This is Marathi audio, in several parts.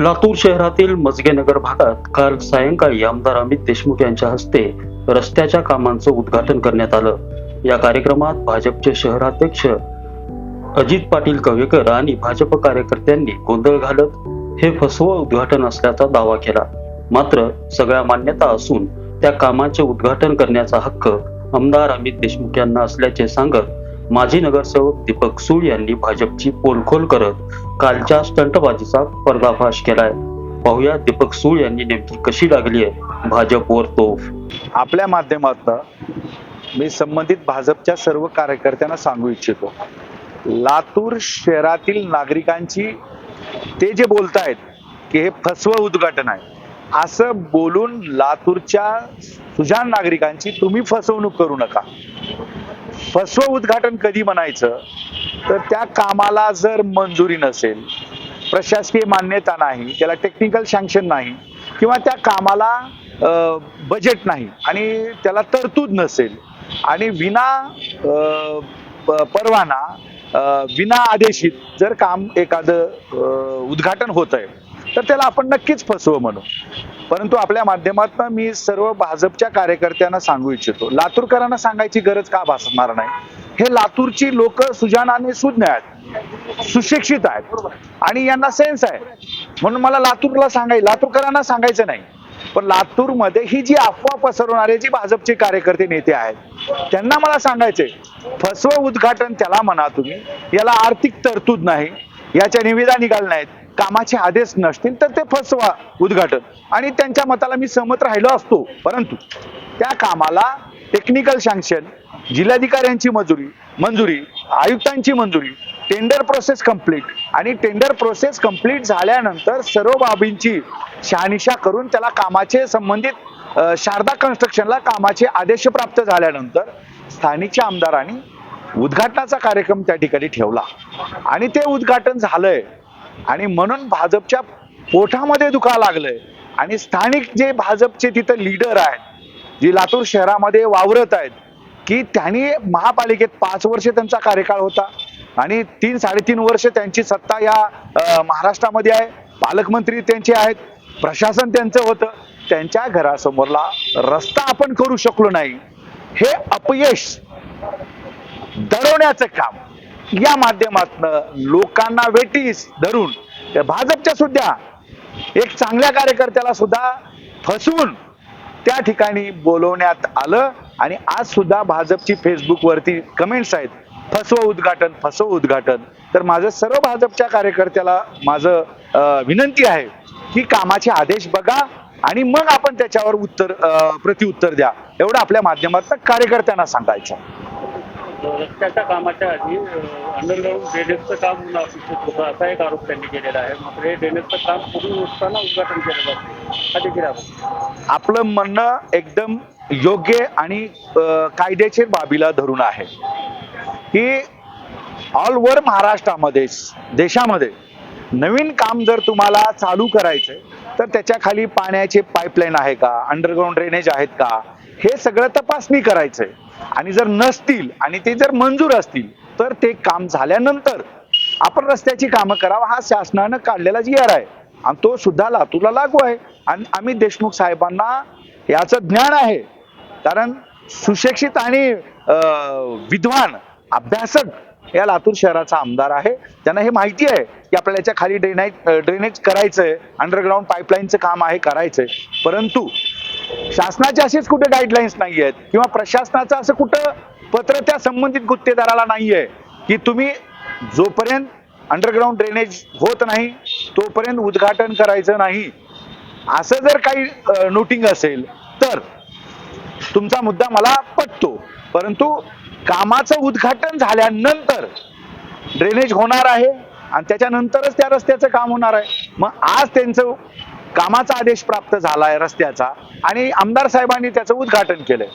लातूर शहरातील मजगेनगर भागात काल सायंकाळी आमदार अमित देशमुख यांच्या हस्ते रस्त्याच्या कामांचं उद्घाटन करण्यात आलं. या कार्यक्रमात भाजपचे शहराध्यक्ष अजित पाटील कवेकर आणि भाजप कार्यकर्त्यांनी गोंधळ घालत हे फसवं उद्घाटन असल्याचा दावा केला. मात्र सगळ्या मान्यता असून त्या कामाचे उद्घाटन करण्याचा हक्क आमदार अमित देशमुख यांना असल्याचे सांगत माजी नगरसेवक दीपक सूळ यांनी भाजपची पोलखोल करत कालच्या स्टंटबाजीचा पर्दाफाश केलाय. पाहूया दीपक सूळ यांनी नेमकी कशी लागली आहे भाजपवर तोफ. आपल्या माध्यमातून मी संबंधित भाजपच्या सर्व कार्यकर्त्यांना सांगू इच्छितो. लातूर शहरातील नागरिकांची ते जे बोलतायत की हे फसवं उद्घाटन आहे. असं बोलून लातूरच्या सुजाण नागरिकांची तुम्ही फसवणूक करू नका. फसव उद्घाटन कधी म्हणायचं? तर त्या कामाला जर मंजुरी नसेल प्रशासकीय मान्यता नाही त्याला टेक्निकल सँक्शन नाही किंवा त्या कामाला बजेट नाही आणि त्याला तरतूद नसेल आणि विना परवाना विना आदेशित जर काम एखादं उद्घाटन होत आहे तर त्याला आपण नक्कीच फसवं म्हणू परंतु आपल्या माध्यमातून मी सर्व भाजपच्या कार्यकर्त्यांना सांगू इच्छितो. लातूरकरांना सांगायची गरज का भासणार नाही? हे लातूरची लोक सुजानाने आणि सुज्ञ आहेत. सुशिक्षित आहेत. आणि यांना सेन्स आहे. म्हणून मला लातूरला सांगाय लातूरकरांना सांगायचं नाही. पण लातूरमध्ये ही जी अफवा पसरवणारे जी भाजपचे कार्यकर्ते नेते आहेत त्यांना मला सांगायचंय फसवं उद्घाटन त्याला म्हणा तुम्ही. याला आर्थिक तरतूद नाही. याच्या निविदा निघाल नाहीत. कामाचे आदेश नसतील तर ते फसवा उद्घाटन. आणि त्यांच्या मताला मी सहमत राहिलो असतो. परंतु त्या कामाला टेक्निकल सँक्शन जिल्हाधिकाऱ्यांची मंजुरी मंजुरी आयुक्तांची मंजुरी टेंडर प्रोसेस कंप्लीट आणि टेंडर प्रोसेस कंप्लीट झाल्यानंतर सर्व बाबींची शहानिशा करून त्याला कामाचे संबंधित शारदा कन्स्ट्रक्शनला कामाचे आदेश प्राप्त झाल्यानंतर स्थानिकच्या आमदारांनी उद्घाटनाचा कार्यक्रम त्या ठिकाणी ठेवला. आणि ते उद्घाटन झालंय. आणि म्हणून भाजपच्या पोटामध्ये दुखा लागलंय. आणि स्थानिक जे भाजपचे तिथं लीडर आहेत जी लातूर शहरामध्ये वावरत आहेत की त्यांनी महापालिकेत पाच वर्ष त्यांचा कार्यकाळ होता आणि तीन साडेतीन वर्ष त्यांची सत्ता या महाराष्ट्रामध्ये आहे. पालकमंत्री त्यांचे आहेत प्रशासन त्यांचं होतं. त्यांच्या घरासमोरला रस्ता आपण करू शकलो नाही. हे अपयश दडवण्याचं काम. या माध्यमातनं लोकांना वेटीस धरून भाजपच्या सुद्धा एक चांगल्या कार्यकर्त्याला सुद्धा फसवून त्या ठिकाणी बोलवण्यात आलं आणि आज सुद्धा भाजपची फेसबुक वरती कमेंट्स आहेत फसव उद्घाटन फसव उद्घाटन. तर माझं सर्व भाजपच्या कार्यकर्त्याला माझं विनंती आहे की कामाचे आदेश बघा आणि मग आपण त्याच्यावर उत्तर प्रतिउत्तर द्या. एवढं आपल्या माध्यमात कार्यकर्त्यांना सांगायचं रस्त्याच्या कामाच्या आधी अंडरग्राऊंड ड्रेनेजचं काम होणं अपेक्षित होतं. असा एक आरोप त्यांनी केलेला आहे. मात्र हे ड्रेनेजचं काम पूर्ण असताना उद्घाटन केलं जाते. हा देखील आरोप आपलं म्हणणं एकदम योग्य आणि कायद्याचे बाबीला धरून आहे. की ऑल ओव्हर महाराष्ट्रामध्ये देशामध्ये नवीन काम जर तुम्हाला चालू करायचंय तर त्याच्याखाली पाण्याचे पाईपलाईन आहे का? अंडरग्राऊंड ड्रेनेज आहेत का? हे सगळं तपासणी करायचंय. आणि जर नसतील आणि ते जर मंजूर असतील तर ते काम झाल्यानंतर आपण रस्त्याची कामं करावं हा शासनानं काढलेला जी आर आहे. आणि तो सुद्धा लातूरला लागू आहे. आणि आम्ही देशमुख साहेबांना याचं ज्ञान आहे. कारण सुशिक्षित आणि विद्वान अभ्यासक या लातूर शहराचा आमदार आहे. त्यांना हे माहिती आहे की आपल्याला याच्या खाली ड्रेनेज ड्रेनेज करायचंय. अंडरग्राऊंड पाईपलाईनचं काम आहे करायचंय. परंतु शासनाची अशीच कुठे गाईडलाईन्स नाही आहेत किंवा प्रशासनाचं असं कुठं पत्र त्या संबंधित गुत्तेदाराला नाहीये? की तुम्ही जोपर्यंत अंडरग्राऊंड ड्रेनेज होत नाही तोपर्यंत उद्घाटन करायचं नाही. असं जर काही नोटिंग असेल तर तुमचा मुद्दा मला पटतो. परंतु कामाचं उद्घाटन झाल्यानंतर ड्रेनेज होणार आहे आणि त्याच्यानंतरच त्या रस्त्याचं काम होणार आहे. मग आज त्यांचं कामाचा आदेश प्राप्त झाला आहे रस्त्याचा आणि आमदार साहेबांनी त्याचं उद्घाटन केलंय.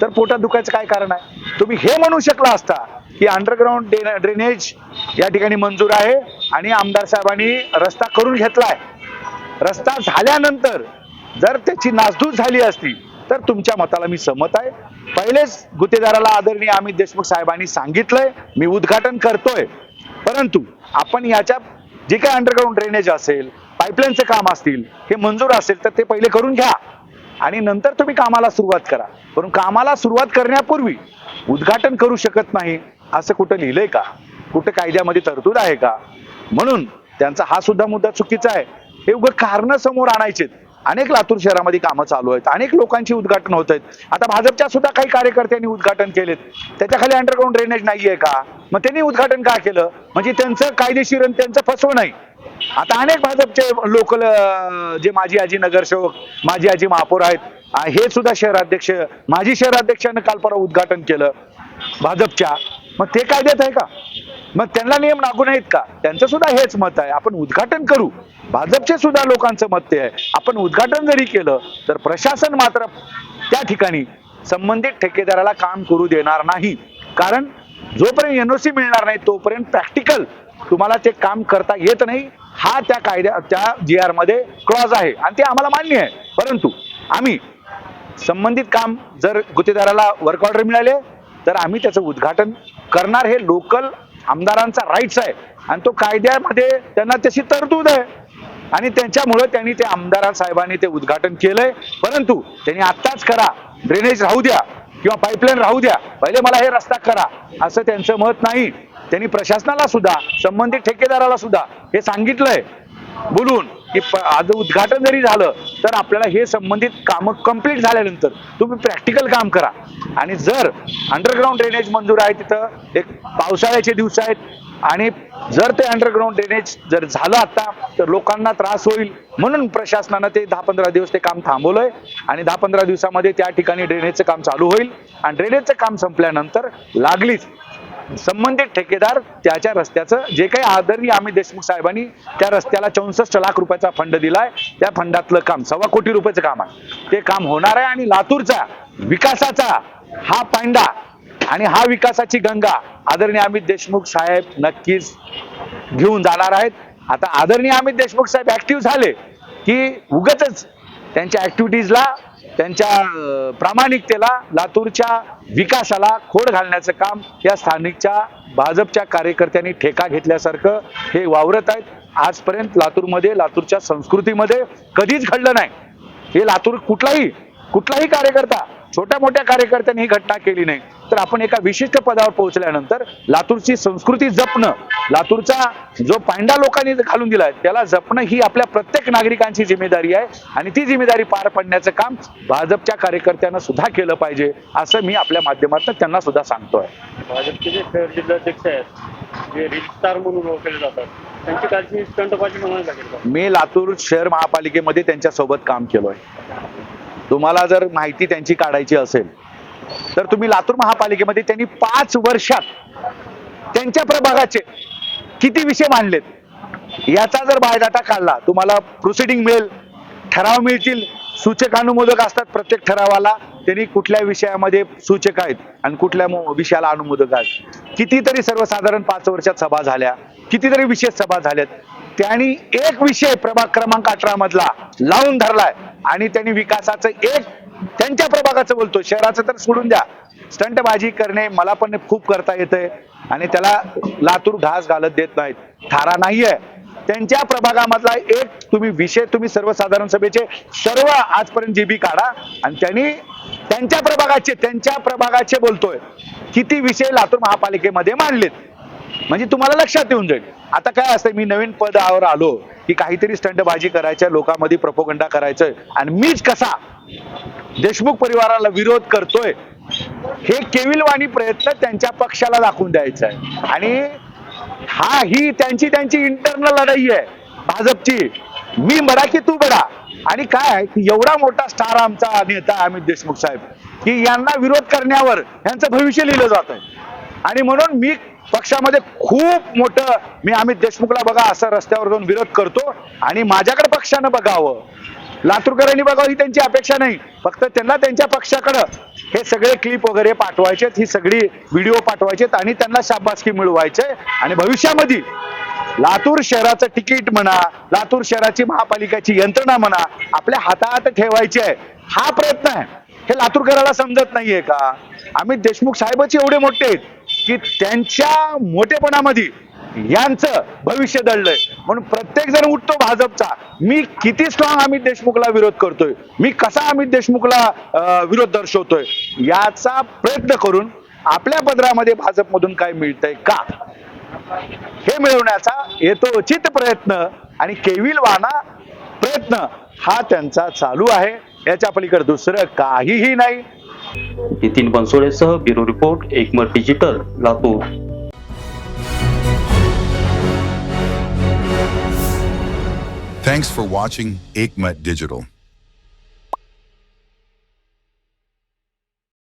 तर पोटात दुखायचं काय कारण आहे? तुम्ही हे म्हणू शकला असता की अंडरग्राऊंड ड्रेनेज या ठिकाणी मंजूर आहे आणि आमदार साहेबांनी रस्ता करून घेतलाय. रस्ता झाल्यानंतर जर त्याची नासधूस झाली असती तर तुमच्या मताला मी सहमत आहे. पहिलेच गुत्तेदाराला आदरणीय अमित देशमुख साहेबांनी सांगितलंय मी उद्घाटन करतोय. परंतु आपण याच्या जे काही अंडरग्राऊंड ड्रेनेज असेल पाईपलाईनचं काम असतील हे मंजूर असेल तर ते पहिले करून घ्या. आणि नंतर तुम्ही कामाला सुरुवात करा. पण कामाला सुरुवात करण्यापूर्वी उद्घाटन करू शकत नाही असं कुठं लिहिलंय का? कुठं कायद्यामध्ये तरतूद आहे का? म्हणून त्यांचा हा सुद्धा मुद्दा चुकीचा आहे. हे उघड कारण समोर आणायचे अनेक लातूर शहरामध्ये कामं चालू आहेत. अनेक लोकांची उद्घाटन होत आहेत. आता भाजपच्या सुद्धा काही कार्यकर्त्यांनी उद्घाटन केलेत. त्याच्याखाली अंडरग्राऊंड ड्रेनेज नाहीये का? मग त्यांनी उद्घाटन का केलं? म्हणजे त्यांचं कायदेशीर आणि त्यांचं फसवं नाही आता अनेक भाजपचे लोकल जे माजी आजी नगरसेवक माजी आजी महापौर आहेत हे सुद्धा शहराध्यक्ष माजी शहराध्यक्षानं काल परवा उद्घाटन केलं भाजपच्या. मग ते कायद्यात आहे का? मग त्यांना नियम लागू नाहीत का? त्यांचं सुद्धा हेच मत आहे. आपण उद्घाटन करू. भाजपचे सुद्धा लोकांचं मत ते आहे. आपण उद्घाटन जरी केलं तर प्रशासन मात्र त्या ठिकाणी संबंधित ठेकेदाराला काम करू देणार नाही. कारण जोपर्यंत एनओसी मिळणार नाही तोपर्यंत प्रॅक्टिकल तुम्हाला ते काम करता येत नाही. हा त्या कायद्या त्या जी आरमध्ये क्लॉज आहे. आणि ते आम्हाला मान्य आहे. परंतु आम्ही संबंधित काम जर गुत्तेदाराला वर्क ऑर्डर मिळाले तर आम्ही त्याचं उद्घाटन करणार. हे लोकल आमदारांचा राईट्स आहे. आणि तो कायद्यामध्ये त्यांना त्याची तरतूद आहे. आणि त्यांच्यामुळं त्यांनी ते आमदार साहेबांनी ते उद्घाटन केलंय. परंतु त्यांनी आत्ताच करा. ड्रेनेज राहू द्या. किंवा पाईपलाईन राहू द्या. पहिले मला हे रस्ता करा. असं त्यांचं मत नाही. त्यांनी प्रशासनाला सुद्धा संबंधित ठेकेदाराला सुद्धा हे सांगितलंय. बोलून की आज उद्घाटन जरी झालं तर आपल्याला हे संबंधित कामं कंप्लीट झाल्यानंतर तुम्ही प्रॅक्टिकल काम करा. आणि जर अंडरग्राऊंड ड्रेनेज मंजूर आहे तिथं एक पावसाळ्याचे दिवस आहेत आणि जर ते अंडरग्राऊंड ड्रेनेज जर झालं आता तर लोकांना त्रास होईल. म्हणून प्रशासनानं ते दहा पंधरा दिवस ते काम थांबवलंय. आणि दहा पंधरा दिवसामध्ये त्या ठिकाणी ड्रेनेजचं काम चालू होईल. आणि ड्रेनेजचं काम संपल्यानंतर लागलीच संबंधित ठेकेदार त्याच्या रस्त्याचं जे काही आदरणीय आम्ही देशमुख साहेबांनी त्या रस्त्याला चौसष्ट लाख रुपयाचा फंड दिलाय. त्या फंडातलं काम सव्वा कोटी रुपयाचं काम आहे. ते काम होणार आहे आणि लातूरचा विकासाचा हा पांडा आणि हा विकासाची गंगा आदरणीय अमित देशमुख साहेब नक्कीच घेऊन जाणार आहेत. आता आदरणीय अमित देशमुख साहेब ऍक्टिव्ह झाले की उगतच त्यांच्या ऍक्टिव्हिटीजला त्यांच्या प्रामाणिकतेला लातूरच्या विकासाला खोड घालण्याचं काम या स्थानिकच्या भाजपच्या कार्यकर्त्यांनी ठेका घेतल्यासारखं हे वावरत आहेत. आजपर्यंत लातूरमध्ये लातूरच्या संस्कृतीमध्ये कधीच घडलं नाही. हे लातूर कुठलाही कुठलाही कार्यकर्ता छोट्या मोठ्या कार्यकर्त्यांनी ही घटना केली नाही. तर आपण एका विशिष्ट पदावर पोहोचल्यानंतर लातूरची संस्कृती जपणं लातूरचा जो पांडा लोकांनी घालून दिलाय त्याला जपणं ही आपल्या प्रत्येक नागरिकांची जिम्मेदारी आहे आणि ती जिम्मेदारी पार पाडण्याचं काम भाजपच्या कार्यकर्त्यांना सुद्धा केलं पाहिजे असं मी आपल्या माध्यमातून त्यांना सुद्धा सांगतोय. भाजपचे जे शहर जिल्हाध्यक्ष आहेत जे रील स्टार म्हणून ओळखले जातात त्यांची काळजी स्टंटबाजी म्हणायला लागेल का? मी लातूर शहर महापालिकेमध्ये त्यांच्यासोबत काम केलोय. तुम्हाला जर माहिती त्यांची काढायची असेल तर तुम्ही लातूर महापालिकेमध्ये त्यांनी पाच वर्षात त्यांच्या प्रभागाचे किती विषय मांडलेत? याचा जर बायोडाटा काढला तुम्हाला प्रोसिडिंग मिळेल ठराव मिळतील. सूचक अनुमोदक असतात प्रत्येक ठरावाला. त्यांनी कुठल्या विषयामध्ये सूचक आहेत आणि कुठल्या विषयाला अनुमोदक आहेत? कितीतरी सर्वसाधारण पाच वर्षात सभा झाल्या. कितीतरी विशेष सभा झाल्यात. त्यांनी एक विषय प्रभाग क्रमांक अठरा मधला लावून धरलाय आणि त्यांनी विकासाचं एक त्यांच्या प्रभागाचं बोलतो. शहराचं तर सोडून द्या. स्टंटबाजी करणे मला पण खूप करता येते आणि त्याला लातूर घास घालत देत नाहीत. थारा नाहीये. त्यांच्या प्रभागामधला एक तुम्ही विषय तुम्ही सर्वसाधारण सभेचे सर्व आजपर्यंत जीबी काढा. आणि त्यांनी त्यांच्या प्रभागाचे त्यांच्या प्रभागाचे बोलतोय. किती विषय लातूर महापालिकेमध्ये मांडलेत. म्हणजे तुम्हाला लक्षात येऊन जाईल. आता काय असतं मी नवीन पदावर आलो की काहीतरी स्टंटबाजी करायच्या लोकांमध्ये प्रपोगंडा करायचं आणि मीच कसा देशमुख परिवाराला विरोध करतोय हे केविलवाणी प्रयत्न त्यांच्या पक्षाला दाखवून द्यायचा आहे. आणि हा ही त्यांची त्यांची इंटरनल लढाई आहे भाजपची. मी बडा की तू बडा आणि काय की एवढा मोठा स्टार आमचा नेता अमित देशमुख साहेब की यांना विरोध करण्यावर यांचं भविष्य लिहिलं जात आहे आणि म्हणून मी पक्षामध्ये खूप मोठं मी अमित देशमुखला बघा असं रस्त्यावर जाऊन विरोध करतो आणि माझ्याकडे पक्षानं बघावं. लातूरकरांनी बघावं ही त्यांची अपेक्षा नाही. फक्त त्यांना त्यांच्या पक्षाकडं हे सगळे क्लिप वगैरे पाठवायचेत ही सगळी व्हिडिओ पाठवायचेत आणि त्यांना शाबासकी मिळवायचे. आणि भविष्यामध्ये लातूर शहराचं तिकीट म्हणा लातूर शहराची महापालिकाची यंत्रणा म्हणा आपल्या हातात ठेवायची आहे. हा प्रयत्न आहे. हे लातूरकराला समजत नाहीये का? अमित देशमुख साहेबच एवढे मोठे आहेत. की त्यांच्या मोठेपणामध्ये यांचं भविष्य दडलंय. म्हणून प्रत्येक जण उठतो भाजपचा. मी किती स्ट्रॉंग अमित देशमुखला विरोध करतोय? मी कसा अमित देशमुखला अं, विरोध दर्शवतोय? याचा प्रयत्न करून आपल्या पदरामध्ये भाजपमधून काय मिळतंय का? हे मिळवण्याचा यथोचित प्रयत्न आणि केविलवाना प्रयत्न हा त्यांचा चालू आहे. याच्या पलीकडे दुसरं काहीही नाही. Nitin बनसोडेसह bureau report Ekmat digital Latur Thanks for watching Aikmat Digital.